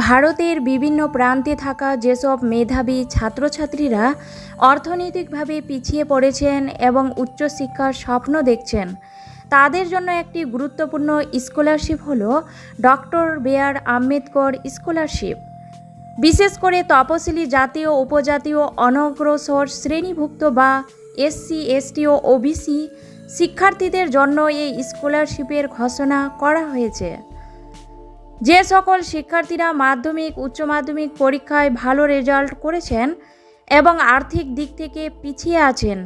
ভারতের বিভিন্ন প্রান্তে থাকা যেসব মেধাবী ছাত্রছাত্রীরা অর্থনৈতিকভাবে পিছিয়ে পড়েছেন এবং উচ্চশিক্ষার স্বপ্ন দেখছেন, তাদের জন্য একটি গুরুত্বপূর্ণ স্কলারশিপ হল ডক্টর বেয়ার আম্বেদকর স্কলারশিপ। বিশেষ করে তপশিলি জাতীয়, উপজাতীয়, অনগ্রসর, শ্রেণীভুক্ত বা এসসি এসটি ও ওবিসি শিক্ষার্থীদের জন্য এই স্কলারশিপের ঘোষণা করা হয়েছে। যে সকল শিক্ষার্থীরা মাধ্যমিক, উচ্চ মাধ্যমিক পরীক্ষায় ভালো রেজাল্ট করেছেন এবং আর্থিক দিক থেকে পিছিয়ে আছেন,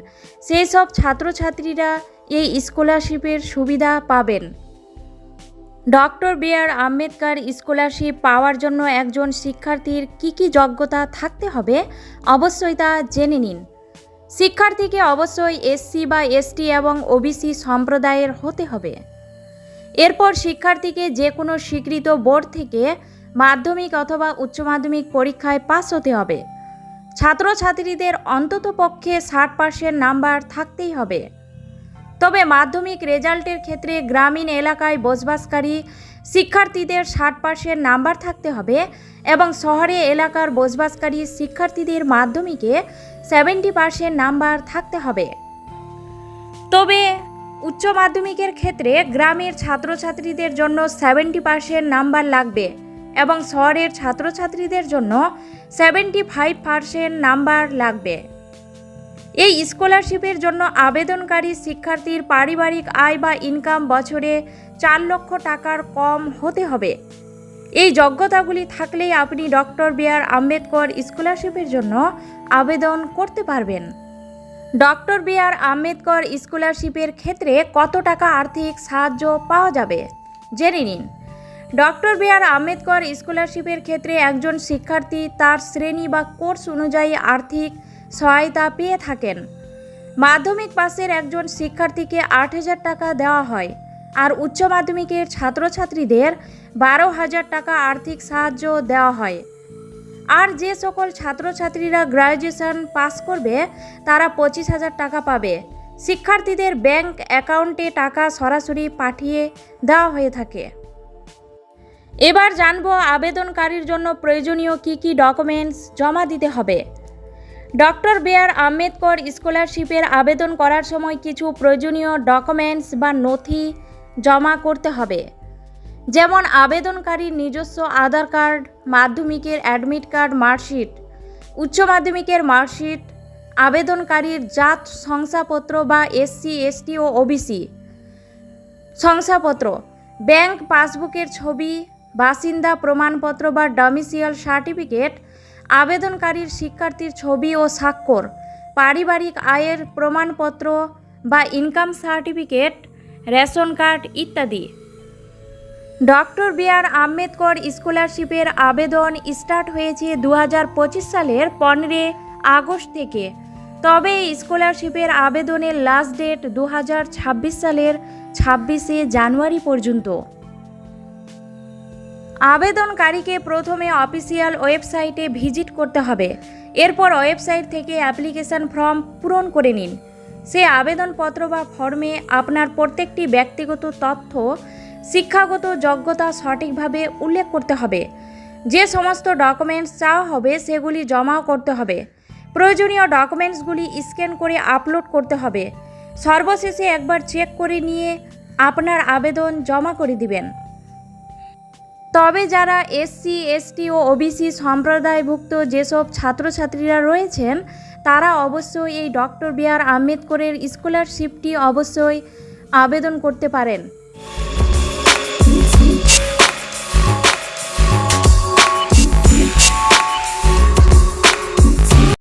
সেই সব ছাত্রছাত্রীরা এই স্কলারশিপের সুবিধা পাবেন। Doctor B R Ambedkar scholarship পাওয়ার জন্য একজন শিক্ষার্থীর কী কী যোগ্যতা থাকতে হবে অবশ্যই তা জেনে নিন। শিক্ষার্থীকে অবশ্যই এসসি বা এসটি এবং ওবিসি সম্প্রদায়ের হতে হবে। এরপর শিক্ষার্থীকে যে কোনো স্বীকৃত বোর্ড থেকে মাধ্যমিক অথবা উচ্চ মাধ্যমিক পরীক্ষায় পাস হতে হবে। ছাত্রছাত্রীদের অন্ততপক্ষে ষাট পার্সেন্ট নাম্বার থাকতেই হবে। তবে মাধ্যমিক রেজাল্টের ক্ষেত্রে গ্রামীণ এলাকায় বসবাসকারী শিক্ষার্থীদের ষাট পার্সেন্ট নাম্বার থাকতে হবে এবং শহরে এলাকার বসবাসকারী শিক্ষার্থীদের মাধ্যমিকে সেভেন্টি পার্সেন্ট নাম্বার থাকতে হবে। তবে উচ্চ মাধ্যমিকের ক্ষেত্রে গ্রামের ছাত্রছাত্রীদের জন্য সেভেন্টি পার্সেন্ট নাম্বার লাগবে এবং শহরের ছাত্রছাত্রীদের জন্য সেভেন্টি ফাইভ পার্সেন্ট নাম্বার লাগবে। এই স্কলারশিপের জন্য আবেদনকারী শিক্ষার্থীর পারিবারিক আয় বা ইনকাম বছরে চার লক্ষ টাকার কম হতে হবে। এই যোগ্যতাগুলি থাকলেই আপনি ডক্টর বি আর আম্বেদকর স্কলারশিপের জন্য আবেদন করতে পারবেন। ডক্টর বি আর আম্বেদকর স্কলারশিপের ক্ষেত্রে কত টাকা আর্থিক সাহায্য পাওয়া যাবে? জেনে নিন। ডক্টর বি আর আম্বেদকর স্কলারশিপের ক্ষেত্রে একজন শিক্ষার্থী তার শ্রেণি বা কোর্স অনুযায়ী আর্থিক সহায়তা পেয়ে থাকেন। মাধ্যমিক পাশের একজন শিক্ষার্থীকে আট হাজার টাকা দেওয়া হয় আর উচ্চ মাধ্যমিকের ছাত্রছাত্রীদের বারো হাজার টাকা আর্থিক সাহায্য দেওয়া হয়। আর যে সকল ছাত্রছাত্রীরা গ্র্যাজুয়েশন পাস করবে, তারা পঁচিশ হাজার টাকা পাবে। শিক্ষার্থীদের ব্যাংক অ্যাকাউন্টে টাকা সরাসরি পাঠিয়ে দেওয়া হয়ে থাকে। এবার জানব আবেদনকারীর জন্য প্রয়োজনীয় কী কী ডকুমেন্টস জমা দিতে হবে। ডক্টর বেয়ার আম্বেদকর স্কলারশিপের আবেদন করার সময় কিছু প্রয়োজনীয় ডকুমেন্টস বা নথি জমা করতে হবে। যেমন আবেদনকারীর নিজস্ব আধার কার্ড, মাধ্যমিকের অ্যাডমিট কার্ড, মার্কশিট, উচ্চ মাধ্যমিকের মার্কশিট, আবেদনকারীর জাত, শংসাপত্র বা এসসি এসটি ও ওবিসি শংসাপত্র, ব্যাংক পাসবুকের ছবি, বাসিন্দা প্রমাণপত্র বা ডমিসিয়াল সার্টিফিকেট, আবেদনকারীর শিক্ষার্থীর ছবি ও স্বাক্ষর, পারিবারিক আয়ের প্রমাণপত্র বা ইনকাম সার্টিফিকেট, রেশন কার্ড ইত্যাদি। ডক্টর বি আর আম্বেদকর স্কলারশিপের আবেদন স্টার্ট হয়েছে দু হাজার পঁচিশ সালের পনেরো আগস্ট থেকে। তবে স্কলারশিপের আবেদনের লাস্ট ডেট দু হাজার ছাব্বিশ সালের ছাব্বিশে জানুয়ারি পর্যন্ত। আবেদনকারীকে প্রথমে অফিসিয়াল ওয়েবসাইটে ভিজিট করতে হবে। এরপর ওয়েবসাইট থেকে অ্যাপ্লিকেশন ফর্ম পূরণ করে নিন। সে আবেদনপত্র বা ফর্মে আপনার প্রত্যেকটি ব্যক্তিগত তথ্য শিক্ষাগত যোগ্যতা সঠিকভাবে উল্লেখ করতে হবে। যে সমস্ত ডকুমেন্টস চাওয়া হবে, সেগুলি জমাও করতে হবে। প্রয়োজনীয় ডকুমেন্টসগুলি স্ক্যান করে আপলোড করতে হবে। সর্বশেষে একবার চেক করে নিয়ে আপনার আবেদন জমা করে দিবেন। তবে যারা এসসি এসটি ও ওবিসি সম্প্রদায়ভুক্ত যেসব ছাত্রছাত্রীরা রয়েছেন, তারা অবশ্যই এই ডক্টর বি আর আম্বেদকরের স্কলারশিপটি অবশ্যই আবেদন করতে পারেন।